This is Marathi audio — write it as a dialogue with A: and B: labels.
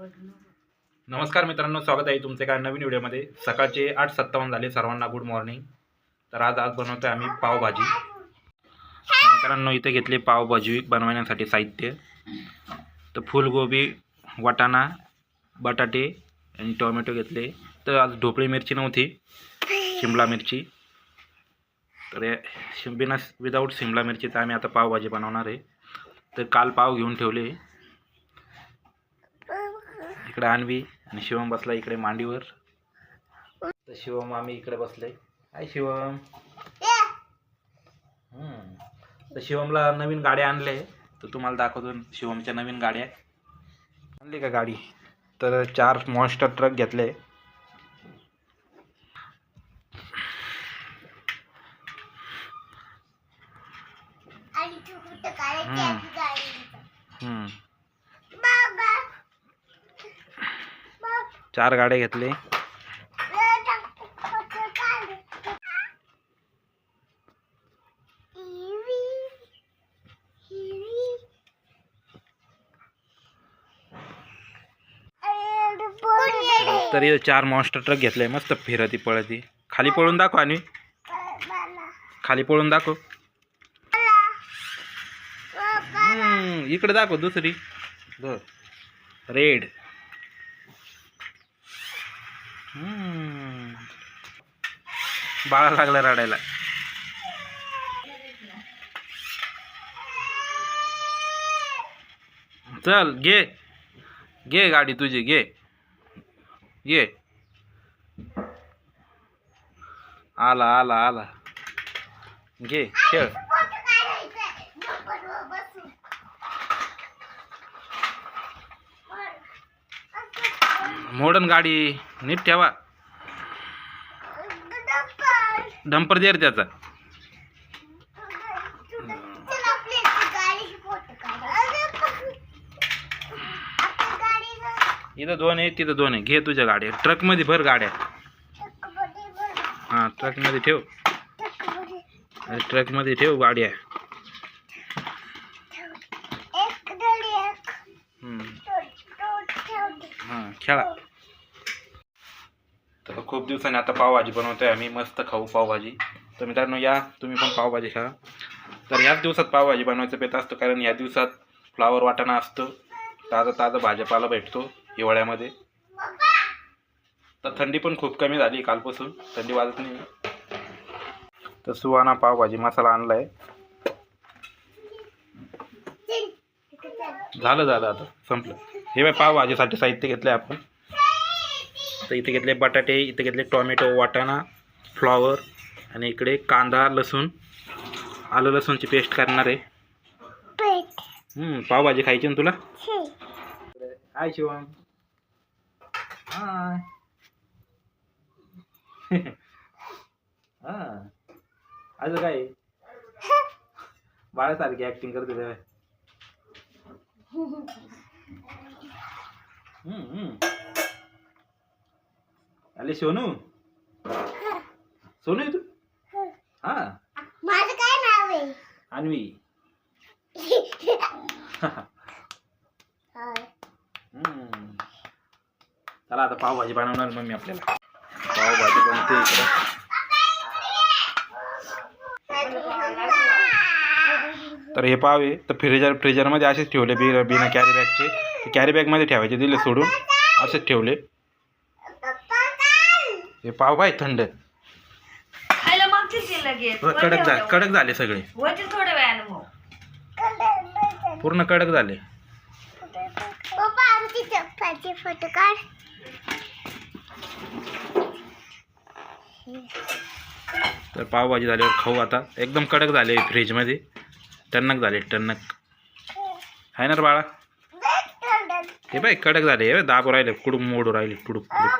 A: नमस्कार मित्रांनो स्वागत आहे तुमचे काय नवीन व्हिडिओमध्ये. सकाळचे आठ सत्तावन्न झाले सर्वांना गुड मॉर्निंग तर आज आज बनवतो आम्ही पावभाजी. मित्रांनो इथे घेतले पावभाजी बनवण्यासाठी साहित्य. तर फुलगोबी वाटाणा बटाटे आणि टोमॅटो घेतले. तर आज ढोपळी मिरची नव्हती शिमला मिरची. तर शिम बिना विदाऊट शिमला मिरची तर आम्ही आता पावभाजी बनवणार आहे. तर काल पाव घेऊन ठेवले. इकडे आणवी आणि शिवम बसला इकडे मांडीवर. तर शिवम आम्ही इकडे बसले हाय शिवम. हम्म. तर शिवमला नवीन गाड्या आणले तर तुम्हाला दाखवतो शिवमच्या नवीन गाड्या आणली का गाडी? तर चार मॉन्स्टर ट्रक घेतले. हम्म.
B: आपली गाडी
A: हम्म.
B: बाबा बाबा
A: चार गाड्या घेतले. तर चार मॉन्स्टर ट्रक घेतले मस्त फिरती पळती. खाली पळून दाखव आणि. खाली पळून दाखव. इकडे दाखव दुसरी. रेड बाळा लागला रडायला. चल घे. घे गाडी तुझी घे. घे. आला आला आला. घे खेळ. मॉडर्न गाडी नीट ठेवा. डंपर दे त्याचा. इथं दोन आहे तिथं दोन आहे. घे तुझ्या गाड्या ट्रकमध्ये भर गाड्या. हां ट्रकमध्ये ठेव.
B: ट्रकमध्ये
A: ठेव गाड्या. हां खेळा. तर खूप दिवसांनी आता पावभाजी बनवतोय आम्ही मस्त खाऊ पावभाजी. तर मित्रांनो या तुम्ही पण पावभाजी खा. तर ह्याच दिवसात पावभाजी बनवायचं पेत असतो कारण या दिवसात फ्लावर वाटाणा असतं. ताजं ताजं भाजीपाला भेटतो हिवाळ्यामध्ये. तर थंडी पण खूप कमी झाली कालपासून थंडी वाजत नाही. तर सुहाना पावभाजी मसाला आणलाय. झालं झालं आता संपलं. हे बाय पावभाजीसाठी साहित्य घेतलं आपण. तर इथे घेतले बटाटे इथे घेतले टोमॅटो वाटाणा फ्लॉवर आणि इकडे कांदा लसूण. आलं लसूणची पेस्ट करणार आहे. पावभाजी खायची ना तुला. हाय शिवम. हाय हा. आज काय? बाळासारखी ऍक्टिंग करते हम्म, आले सोनू. सोनू आहे तू हा.
B: माझं काय नाव आहे?
A: अन्वी. हम्म. चला आता पावभाजी बनवणार मम्मी आपल्याला. पावभाजी बनते इकडं. तर हे पाव आहे तर फ्रीजर फ्रीजरमध्ये असेच ठेवले बी बिना कॅरी बॅगचे ते कॅरी बॅगमध्ये ठेवायचे दिले सोडून. असेच ठेवले. हे पाव काय थंड.
C: खायला मागतील ते लगेच.
A: कडक झाले कडक झाले सगळे.
C: होतील थोड्या वेळानं मग.
A: पूर्ण कडक झाले.
B: पप्पा आमची चप्पाचे फोटो काढ.
A: तर पावभाजी झाल्यावर खाऊ आता. एकदम कडक झाले फ्रीजमध्ये. टणक झाले टणक. आहे ना रे बाळा. हे बाय कडक झाले हे बघ, दाबू राहिले कुडूप मोडू राहिले कुडूप कुडूप.